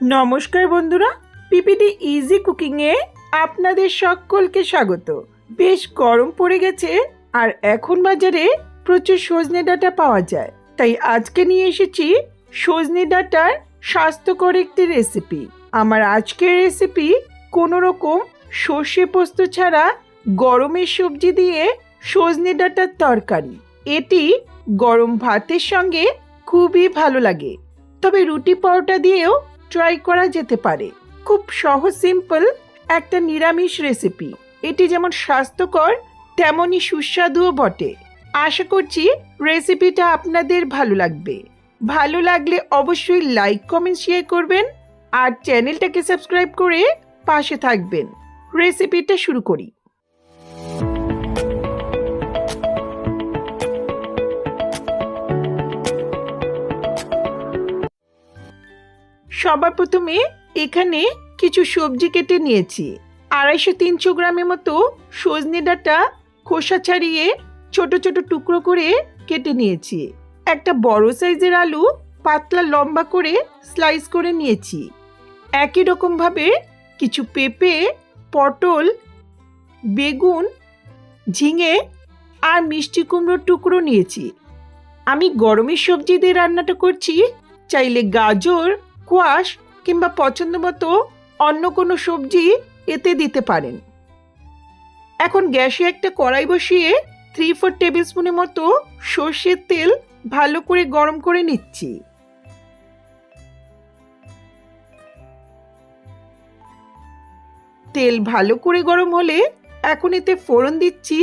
নমস্কার বন্ধুরা, PPT easy কুকিংয়ে আপনাদের সকলকে স্বাগত। বেশ গরম পড়ে গেছে আর এখন বাজারে প্রচুর সজনে ডাঁটা পাওয়া যায়। তাই আজকে নিয়ে এসেছি সজনে ডাঁটার স্বাস্থ্যকর একটি রেসিপি আমার আজকের রেসিপি কোনো রকম সর্ষে পোস্ত ছাড়া গরমের সবজি দিয়ে সজনে ডাঁটার তরকারি। এটি গরম ভাতের সঙ্গে খুবই ভালো লাগে। তবে রুটি পরোটা দিয়েও ট্রাই করা যেতে পারে। খুব সহজ সিম্পল একটা নিরামিষ রেসিপি এটি যেমন স্বাস্থ্যকর, তেমনই সুস্বাদুও বটে। আশা করছি রেসিপিটা আপনাদের ভালো লাগবে। ভালো লাগলে অবশ্যই লাইক কমেন্ট শেয়ার করবেন আর চ্যানেলটাকে সাবস্ক্রাইব করে পাশে থাকবেন। রেসিপিটা শুরু করি। সবার প্রথমে এখানে কিছু সবজি কেটে নিয়েছি। আড়াইশো তিনশো গ্রামের মতো সজনে ডাঁটা, খোসা ছাড়িয়ে ছোট ছোট টুকরো করে কেটে নিয়েছি। একটা বড় সাইজের আলু পাতলা লম্বা করে স্লাইস করে নিয়েছি। একই রকমভাবে কিছু পেঁপে, পটল, বেগুন, ঝিঙে আর মিষ্টি কুমড়োর টুকরো নিয়েছি। আমি গরমের সবজি দিয়ে রান্নাটা করছি, চাইলে গাজর কোয়াশ কিংবা পছন্দ মতো অন্য কোনো সবজি এতে দিতে পারেন। এখন গ্যাসে একটা কড়াই বসিয়ে থ্রি ফোর টেবিল স্পুনের মতো সর্ষের তেল ভালো করে গরম করে নিচ্ছি। তেল ভালো করে গরম হলে এখন এতে ফোড়ন দিচ্ছি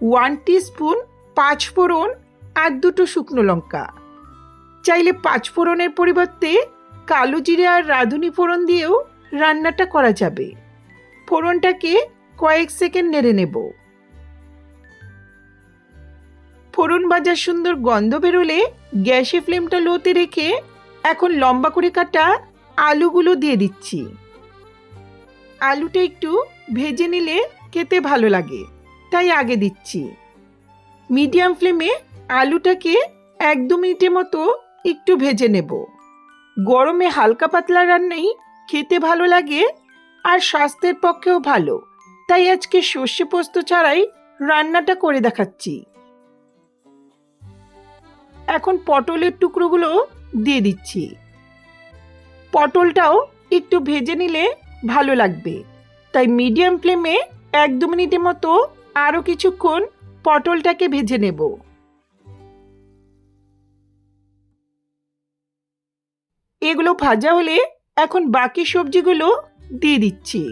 ওয়ান স্পুন পাঁচ ফোড়ন আর দুটো শুকনো লঙ্কা। চাইলে পাঁচ ফোড়নের পরিবর্তে কালো জিরে আর রাঁধুনি ফোড়ন দিয়েও রান্নাটা করা যাবে। ফোড়নটাকে কয়েক সেকেন্ড নেড়ে নেব। ফোড়ন ভাজার সুন্দর গন্ধ বেরোলে গ্যাসে ফ্লেমটা লোতে রেখে এখন লম্বা করে কাটা আলুগুলো দিয়ে দিচ্ছি। আলুটা একটু ভেজে নিলে খেতে ভালো লাগে, তাই আগে দিচ্ছি। মিডিয়াম ফ্লেমে আলুটাকে এক দু মিনিটের মতো একটু ভেজে নেব। গরমে হালকা পাতলা রান্নাই খেতে ভালো লাগে আর স্বাস্থ্যের পক্ষেও ভালো। তাই আজকে সর্ষে পোস্ত ছাড়াই রান্নাটা করে দেখাচ্ছি। এখন পটলের টুকরোগুলো দিয়ে দিচ্ছি। পটলটাও একটু ভেজে নিলে ভালো লাগবে। তাই মিডিয়াম ফ্লেমে এক দু মিনিটের মতো আরও কিছুক্ষণ পটলটাকে ভেজে নেব। এগুলো ভাজা হলে এখন বাকি সবজিগুলো দিয়ে দিচ্ছি।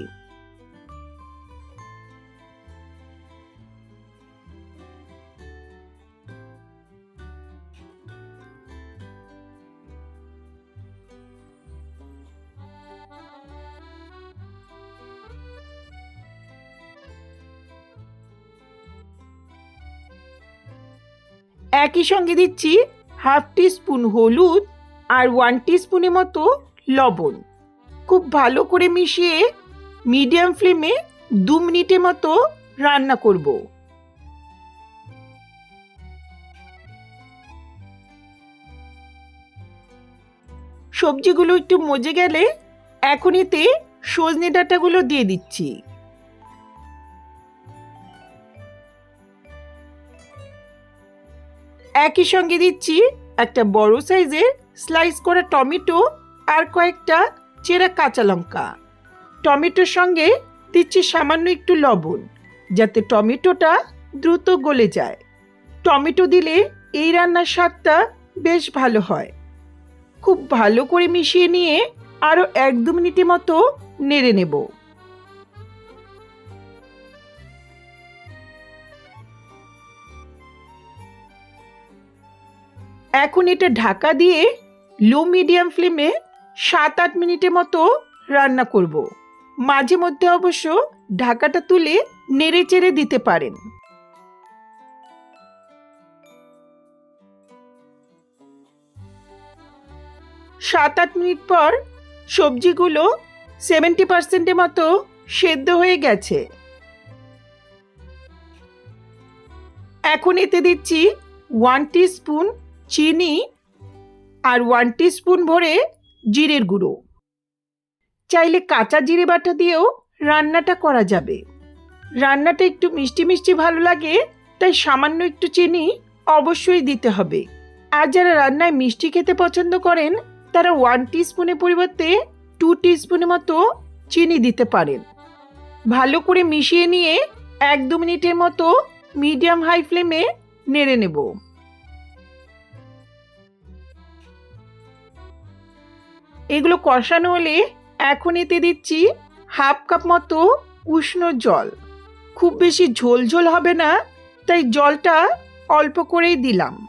একই সঙ্গে দিচ্ছি হাফ টি স্পুন হলুদ আর ওয়ান স্পুনের মতো লবণ। খুব ভালো করে মিশিয়ে মিডিয়াম ফ্লেমে দু মিনিটের মতো রান্না করব। সবজিগুলো একটু মজে গেলে এখন এতে সজনে ডাঁটাগুলো দিয়ে দিচ্ছি। একই সঙ্গে দিচ্ছি একটা বড় সাইজের স্লাইস করা টমেটো আর কয়েকটা চেরা কাঁচা লঙ্কা। টমেটোর সঙ্গে দিচ্ছি সামান্য একটু লবণ, যাতে টমেটোটা দ্রুত গলে যায়। টমেটো দিলে এই রান্নার স্বাদটা বেশ ভালো হয়। খুব ভালো করে মিশিয়ে নিয়ে আরও এক দু মিনিটের মতো নেড়ে নেব। এখন এটা ঢাকা দিয়ে লো মিডিয়াম ফ্লেমে সাত আট মিনিটের মতো রান্না করব। মাঝে মধ্যে অবশ্য ঢাকাটা তুলে নেড়ে চেড়ে দিতে পারেন। সাত আট মিনিট পর সবজিগুলো সেভেন্টি পার্সেন্টের মতো সেদ্ধ হয়ে গেছে। এখন এতে দিচ্ছি ওয়ান স্পুন চিনি আর ওয়ান স্পুন ভরে জিরের গুঁড়ো। চাইলে কাঁচা জিরে বাটা দিয়েও রান্নাটা করা যাবে। রান্নাটা একটু মিষ্টি মিষ্টি ভালো লাগে, তাই সামান্য একটু চিনি অবশ্যই দিতে হবে। আর যারা রান্নায় মিষ্টি খেতে পছন্দ করেন, তারা ওয়ান স্পুনের পরিবর্তে টু স্পুনের মতো চিনি দিতে পারেন। ভালো করে মিশিয়ে নিয়ে এক দু মিনিটের মতো মিডিয়াম হাই ফ্লেমে নেড়ে নেব। এগুলো কষানো হলে এখন এতে দিচ্ছি হাফ কাপ মতো উষ্ণ জল। খুব বেশি ঝোল ঝোল হবে না, তাই জলটা অল্প করেই দিলাম।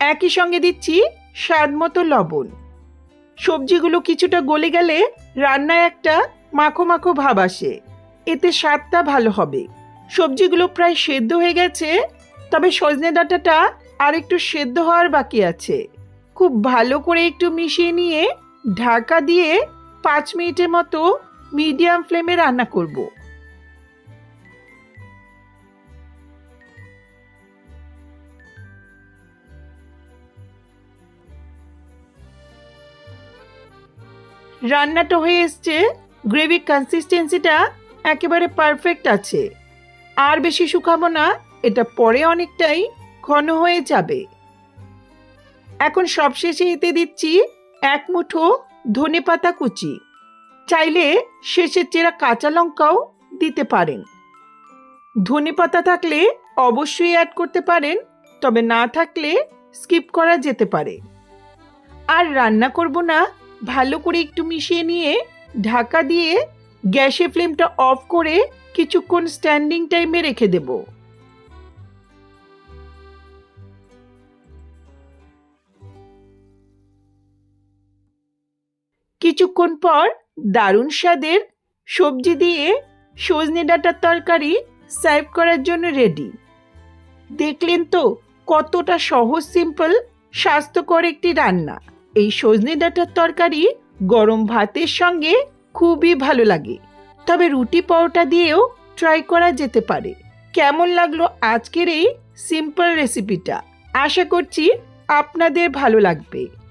একই সঙ্গে দিচ্ছি স্বাদ মতো লবণ। সবজিগুলো কিছুটা গলে গেলে রান্নায় একটা মাখো মাখো ভাব আসে। এতে স্বাদটা ভালো হবে। সবজিগুলো প্রায় সেদ্ধ হয়ে গেছে, তবে সজনে ডাঁটাটা আর একটু সেদ্ধ হওয়ার বাকি আছে। খুব ভালো করে একটু মিশিয়ে নিয়ে ঢাকা দিয়ে পাঁচ মিনিটের মতো মিডিয়াম ফ্লেমে রান্না করব। রান্নাটা হয়ে এসছে, গ্রেভি কনসিস্টেন্সিটা একেবারে পারফেক্ট আছে। আর বেশি শুকাবো না, এটা পরে অনেকটাই ঘন হয়ে যাবে। এখন সবশেষে এতে দিচ্ছি এক মুঠো ধনে পাতা কুচি। চাইলে শেষের চেরা কাঁচা লঙ্কাও দিতে পারেন। ধনে পাতা থাকলে অবশ্যই অ্যাড করতে পারেন, তবে না থাকলে স্কিপ করা যেতে পারে। আর রান্না করব না, ভালো করে একটু মিশিয়ে নিয়ে ঢাকা দিয়ে গ্যাসের ফ্লেমটা অফ করে কিছুক্ষণ স্ট্যান্ডিং টাইমে রেখে দেব। কিছুক্ষণ পর দারুণ স্বাদের সবজি দিয়ে সজনে ডাঁটার তরকারি সার্ভ করার জন্য রেডি দেখলেন তো কতটা সহজ সিম্পল স্বাস্থ্যকর একটি রান্না। এই সজনে ডাঁটার তরকারি গরম ভাতের সঙ্গে খুবই ভালো লাগে। তবে রুটি পরোটা দিয়েও ট্রাই করা যেতে পারে। কেমন লাগল আজকের এই সিম্পল রেসিপিটা আশা করছি আপনাদের ভালো লাগবে।